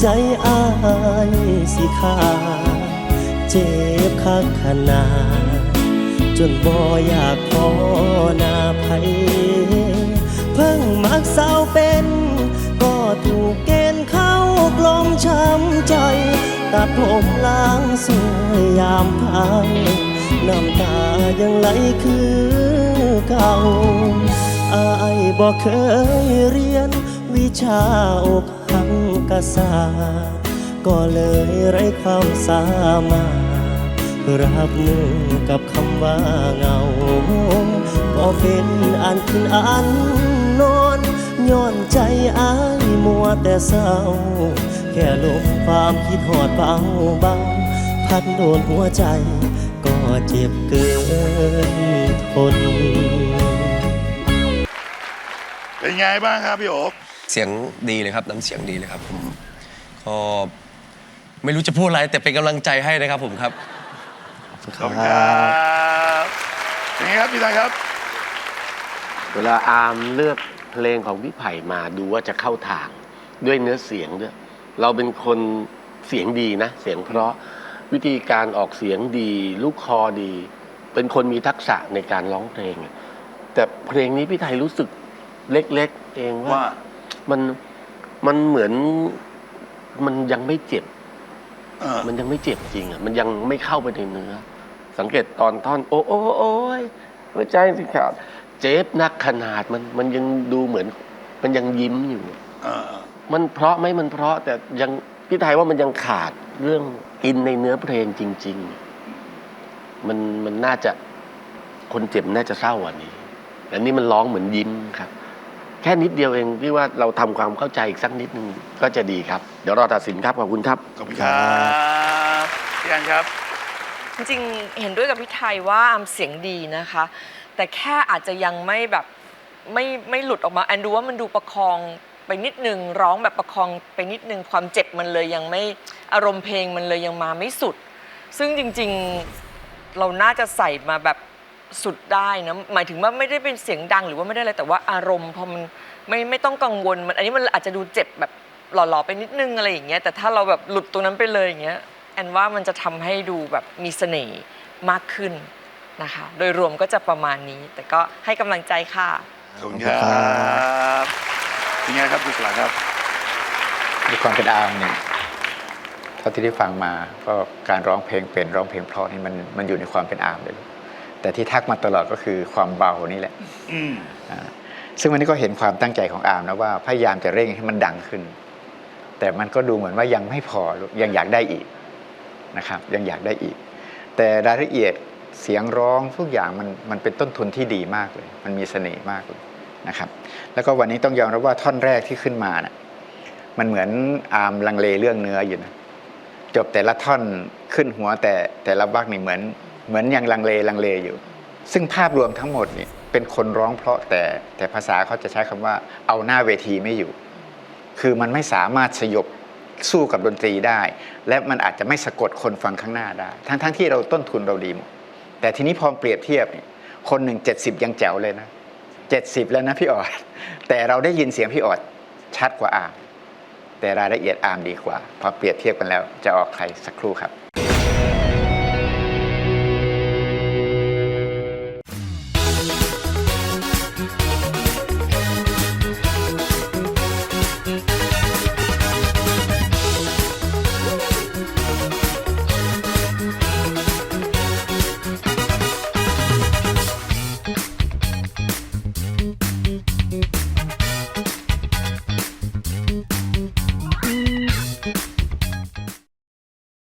ใจอายสิขาดเจ็บคักขนาดจนบ่อยากขอหน้าไผเพิ่งมักสาวเป็น ก็ถูกเกณฑ์เข้ากลมช้ำใจ ตัดผมล้างสวยยามพังน้ำตายังไหลคือเก่าอายบอกเคยเรียนวิชาอกหัง กษา ก็เลยไร้ความสามารถรับมือกับคำว่าเงา ก็เป็นอันขึ้นอันนอนย้อนใจอายมัวแต่เศร้า แค่ลมความคิดหอดเบาเบาพัดโดนหัวใจ ก็เจ็บเกินทน เป็นไงบ้างครับพี่โอ๊ค เสียงดีเลยครับน้ำเสียงดีเลยครับผมก็ไม่รู้จะพูดอะไรแต่เป็นกำลังใจให้นะครับผมครับ ขอบคุณครับเป็นไงครับพี่ตายครับ เวลาอาร์มเลือกเพลงของพี่ไผ่มาดูว่าจะเข้าทางด้วยเนื้อเสียงด้วย เราเป็นคนเสียงดีนะ เสียงเพราะวิธีการออกเสียงดี ลูกคอดี เป็นคนมีทักษะในการร้องเพลง แต่เพลงนี้พี่ไทยรู้สึกเล็กๆ เองว่าว่า มันมันเหมือนมันยังไม่เจ็บเออมันยังไม่เจ็บจริงอะ มันยังไม่เข้าไปในเนื้อ สังเกตตอนท่อน โอ้โอ้โอ้ยหัวใจสิครับเจ็บนักขนาดมันมันยังดูเหมือน มันยังยิ้มอยู่เออมันเพราะไหมมันเพราะแต่ยังพี่ไทยว่ามันยังขาดเรื่องอินในเนื้อเพลงจริง ๆ มันมันน่าจะคนเจ็บน่าจะเศร้ากว่านี้ อันนี้มันร้องเหมือนยิ้มครับ แค่นิดเดียวเองที่ว่าเราทำความเข้าใจอีกสักนิดนึงก็จะดีครับ เดี๋ยวรอตัดสินครับขอบคุณครับ ขอบคุณครับพี่อันครับ จริงๆเห็นด้วยกับพี่ไทยว่าอามเสียงดีนะคะ แต่แค่อาจจะยังไม่แบบไม่ไม่หลุดออกมาแอนดูว่ามันดูประคองไปนิดนึงร้องแบบประคองไปนิดนึงความเจ็บมันเลยยังไม่อารมณ์เพลงมันเลยยังมาไม่สุด ซึ่งจริงๆเราน่าจะใส่มาแบบ สุดได้นะหมายถึงว่าไม่ได้เป็นเสียงดังหรือว่าไม่ได้อะไรแต่ว่าอารมณ์พอมันไม่ไม่ต้องกังวลมันอันนี้มันอาจจะดูเจ็บแบบหล่อๆไปนิดนึงอะไรอย่างเงี้ยแต่ถ้าเราแบบหลุดตรงนั้นไปเลยอย่างเงี้ยแอนว่ามันจะทำให้ดูแบบมีเสน่ห์มากขึ้นนะคะ โดยรวมก็จะประมาณนี้ แต่ก็ให้กำลังใจค่ะขอบคุณครับเป็นไงครับคุณสลาครับด้วยความเป็นอาร์มเนี่ยเท่าที่ได้ฟังมาก็การร้องเพลงเป็นร้องเพลงเพราะนี่มันมันอยู่ในความเป็นอาร์มเลย แต่ที่ทักมาตลอดก็คือความเบานี่แหละอืมอ่าซึ่งวันนี้ก็เห็นความตั้งใจของอาร์มนะว่าพยายามจะเร่งให้มันดังขึ้น แต่มันก็ดูเหมือนว่ายังไม่พอยังอยากได้อีกนะครับ ยังอยากได้อีก แต่รายละเอียดเสียงร้องทุกอย่างมันมันเป็นต้นทุนที่ดีมากเลย มันมีเสน่ห์มากเลยนะครับ แล้วก็วันนี้ต้องยอมรับว่าท่อนแรกที่ขึ้นมาน่ะมันเหมือนอาร์มลังเลเรื่องเนื้ออยู่นะจบแต่ละท่อนขึ้นหัวแต่แต่ละบักนี่เหมือน เหมือนยังลังเลลังเลอยู่ ซึ่งภาพรวมทั้งหมดนี่เป็นคนร้องเพราะแต่แต่ภาษาเขาจะใช้คำว่าเอาหน้าเวทีไม่อยู่ คือมันไม่สามารถสยบสู้กับดนตรีได้ และมันอาจจะไม่สะกดคนฟังข้างหน้าได้ ทั้งทั้งที่เราต้นทุนเราดีหมดแต่ทีนี้พอเปรียบเทียบเนี่ยคนหนึ่งเจ็ดสิบยังแจ๋วเลยนะเจ็ดสิบแล้วนะพี่ออด แต่เราได้ยินเสียงพี่ออดชัดกว่าอาร์มแต่รายละเอียดอาร์มดีกว่า พอเปรียบเทียบกันแล้วจะออกใครสักครู่ครับ